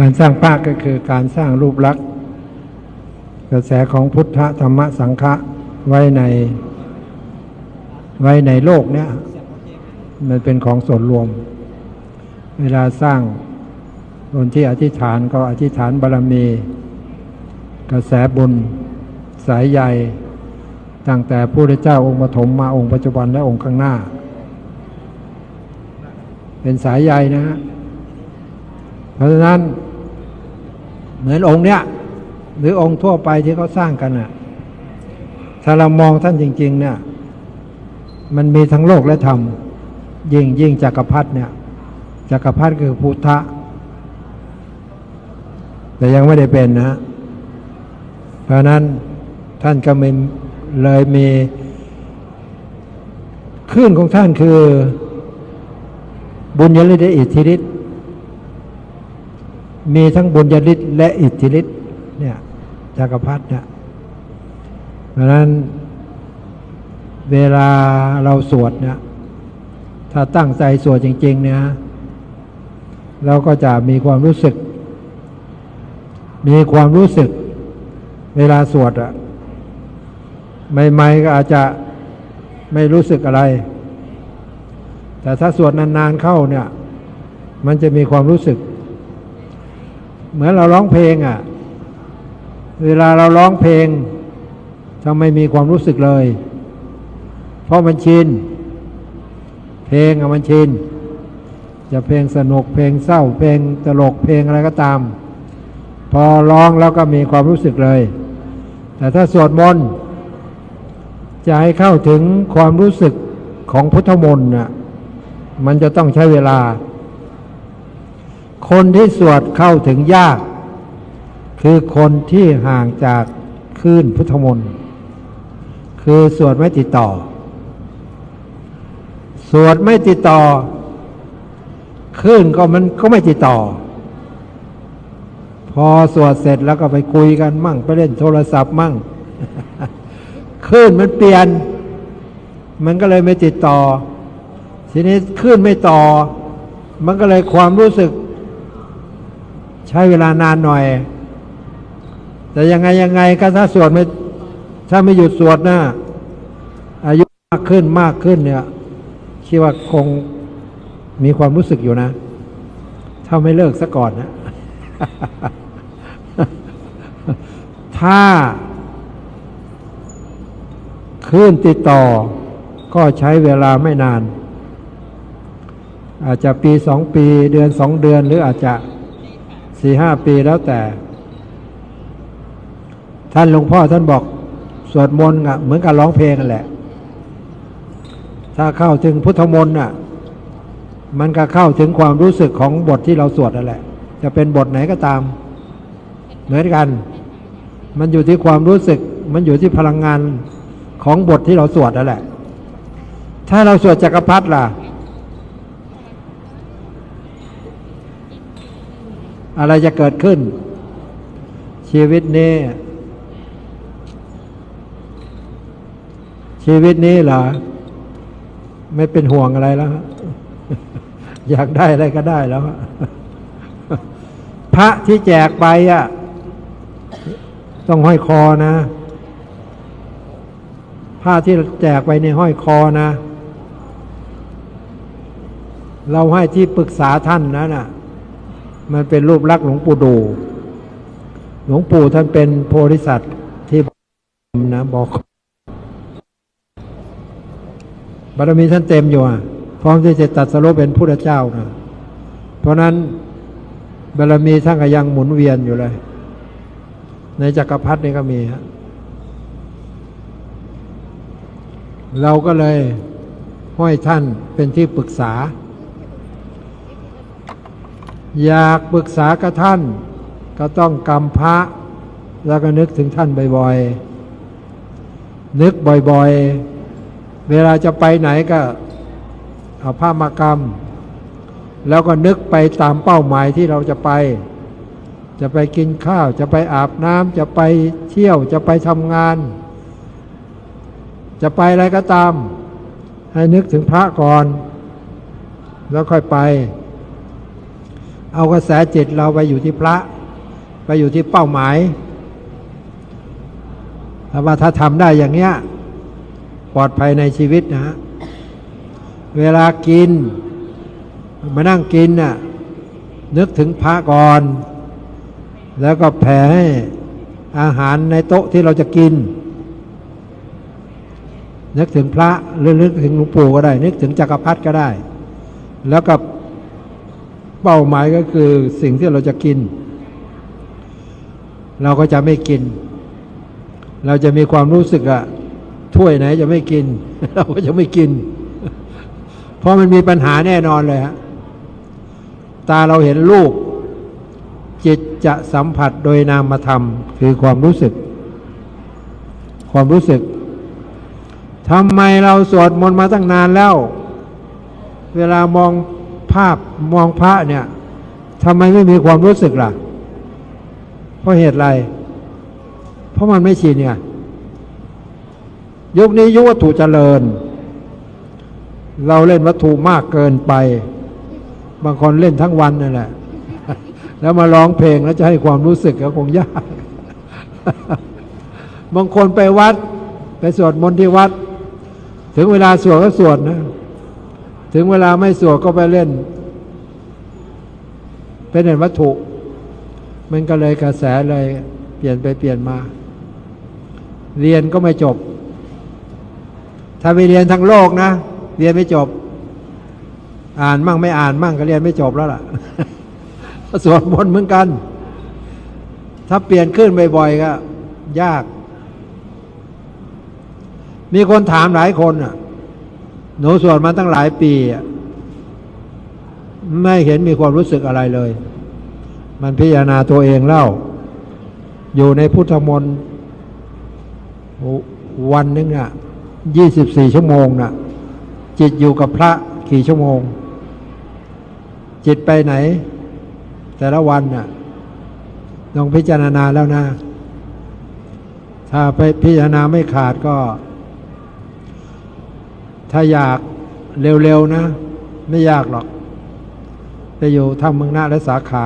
การสร้างภาคก็คือการสร้างรูปลักษณ์กระแสของพุทธธรรมสังฆะไว้ในไว้ในโลกเนี่ยมันเป็นของส่วนรวม เวลาสร้างคนที่อธิษฐานก็อธิษฐานบารรมี กระแสบุญสายใยตั้งแต่พระพุทธเจ้าองค์ปฐมมาองค์ปัจจุบันและองค์ข้างหน้า เป็นสายใยนะฮะเพราะฉะนั้น เหมือนองค์เนี้ยหรือองค์ทั่วไปที่เขาสร้างกันน่ะ ถ้าเรามองท่านจริง ๆ เนี่ย มันมีทั้งโลกและธรรม ยิ่งยิ่งจักรพรรดิเนี่ยจักรพรรดิคือพุทธะ แต่ยังไม่ได้เป็นนะฮะเพราะนั้นท่านก็มีเลยมีคลื่นของท่านคือบุญยฤทธิ์และอิทธิฤทธิ์ มีทั้งบุญญาฤทธิ์และอิทธิฤทธิ์เนี่ยจักรพรรดิเนี่ยเพราะฉะนั้นเวลาเราสวดเนี่ยถ้าตั้งใจสวดจริง ๆ เนี่ยเราก็จะมีความรู้สึก มีความรู้สึก เวลาสวดอะใหม่ๆก็อาจจะไม่รู้สึกอะไร แต่ถ้าสวดนานๆเข้าเนี่ย มันจะมีความรู้สึก เหมือนเราร้องเพลงอะ่ะ เวลาเราร้องเพลงทำไม่มีความรู้สึกเลย เพราะมันชิน เพลงอะมันชิน จะเพลงสนุกเพลงเศร้า เพลงตลกเพลงอะไรก็ตาม พอร้องแล้วก็มีความรู้สึกเลย แต่ถ้าสวดมนต์จะให้เข้าถึงความรู้สึกของพุทธมนต์น่ะ มันจะต้องใช้เวลา คนที่สวดเข้าถึงยาก คือคนที่ห่างจากคลื่นพุทธมนต์คือสวดไม่ติดต่อ สวดไม่ติดต่อคลื่นก็มันก็ไม่ติดต่อ พอสวดเสร็จแล้วก็ไปคุยกันมั่ง ไปเล่นโทรศัพท์มั่งคลื่นมันเปลี่ยน มันก็เลยไม่ติดต่อ ทีนี้คลื่นไม่ต่อ มันก็เลยความรู้สึก ช้เวลานานหน่อย แต่ยังไงยังไงก็ถ้าสวดไม่ถ้าไม่หยุดสวดนะอายุมากขึ้นมากขึ้นเนี่ยคิดว่าคงมีความรู้สึกอยู่นะ ถ้าไม่เลิกซะก่อนนะ ถ้าคลื่นติดต่อก็ใช้เวลาไม่นาน อาจจะปีสองปีเดือนสองเดือนหรืออาจจะ สี่ห้าปีแล้วแต่ ท่านหลวงพ่อท่านบอกสวดมนต์อะเหมือนกับร้องเพลงกันแหละ ถ้าเข้าถึงพุทธมนต์น่ะ มันก็เข้าถึงความรู้สึกของบทที่เราสวดนั่นแหละ จะเป็นบทไหนก็ตาม เหมือนกัน มันอยู่ที่ความรู้สึก มันอยู่ที่พลังงานของบทที่เราสวดนั่นแหละ ถ้าเราสวดจักรพรรดิล่ะ อะไรจะเกิดขึ้น ชีวิตนี้ ชีวิตนี้เหรอ ไม่เป็นห่วงอะไรแล้ว อยากได้อะไรก็ได้แล้ว พระที่แจกไปอะ ต้องห้อยคอนะ ผ้าที่แจกไปในห้อยคอนะ เราให้ที่ปรึกษาท่านนะน่ะ มันเป็นรูปลักษณ์หลวงปู่ดู หลวงปู่ท่านเป็นโพธิสัตว์ที่นะบอกบารมีท่านเต็มอยู่อะพร้อมที่จะตัดสรุปเป็นพุทธเจ้านะเพราะนั้นบารมีท่านก็ยังหมุนเวียนอยู่เลย ในจักรพรรดินี่ก็มีฮะเราก็เลยห้อยท่านเป็นที่ปรึกษา อยากปรึกษากับท่าน ก็ต้องกำพระ แล้วก็นึกถึงท่านบ่อยๆ นึกบ่อยๆ เวลาจะไปไหนก็เอาผ้ามากำแล้วก็นึกไปตามเป้าหมายที่เราจะไป จะไปกินข้าว จะไปอาบน้ำจะไปเที่ยว จะไปทำงาน จะไปอะไรก็ตาม ให้นึกถึงพระก่อน แล้วค่อยไป เอากระแสจิตเราไปอยู่ที่พระ ไปอยู่ที่เป้าหมายถ้าว่าถ้าทำได้อย่างเนี้ยปลอดภัยในชีวิตนะฮะเวลากิน มานั่งกินน่ะนึกถึงพระก่อน แล้วก็แผ่ให้อาหารในโต๊ะที่เราจะกิน นึกถึงพระหรือนึกถึงหลวงปู่ก็ได้ นึกถึงจักรพรรดิก็ได้ แล้วก็ เป้าหมายก็คือสิ่งที่เราจะกิน เราก็จะไม่กิน เราจะมีความรู้สึกอะถ้วยไหนจะไม่กิน เราก็จะไม่กิน เพราะมันมีปัญหาแน่นอนเลยฮะตาเราเห็นรูป จิตจะสัมผัสโดยนามธรรม คือความรู้สึก ความรู้สึกทำไมเราสวดมนต์มาตั้งนานแล้ว เวลามอง ภาพมองพระเนี่ยทำไมไม่มีความรู้สึกล่ะ เพราะเหตุไร เพราะมันไม่ชินไงยุคนี้ยุควัตถุเจริญ เราเล่นวัตถุมากเกินไป บางคนเล่นทั้งวันนั่นแหละ แล้วมาร้องเพลงแล้วจะให้ความรู้สึกก็คงยาก บางคนไปวัด ไปสวดมนต์ที่วัด ถึงเวลาสวดก็สวดนะ ถึงเวลาไม่สวดก็ไปเล่นเป็นเห็นวัตถุ มันก็เลยกระแสเลยเปลี่ยนไปเปลี่ยนมา เรียนก็ไม่จบ ถ้าไปเรียนทั้งโลกนะ เรียนไม่จบ อ่านมั่งไม่อ่านมั่งก็เรียนไม่จบแล้วล่ะสวดมนต์เหมือนกัน ถ้าเปลี่ยนขึ้นบ่อยๆก็ยาก มีคนถามหลายคนอะ หนูสวดมาตั้งหลายปี ไม่เห็นมีความรู้สึกอะไรเลย มันพิจารณาตัวเองเล่า อยู่ในพุทธมนต์วันนึงอะยี่สิบสี่ชั่วโมงน่ะ จิตอยู่กับพระกี่ชั่วโมง จิตไปไหน แต่ละวันน่ะลองพิจารณาแล้วนะ ถ้าไปพิจารณาไม่ขาดก็ ถ้าอยากเร็วๆนะ ไม่ยากหรอก ไปอยู่ทำเมืองหน้าและสาขา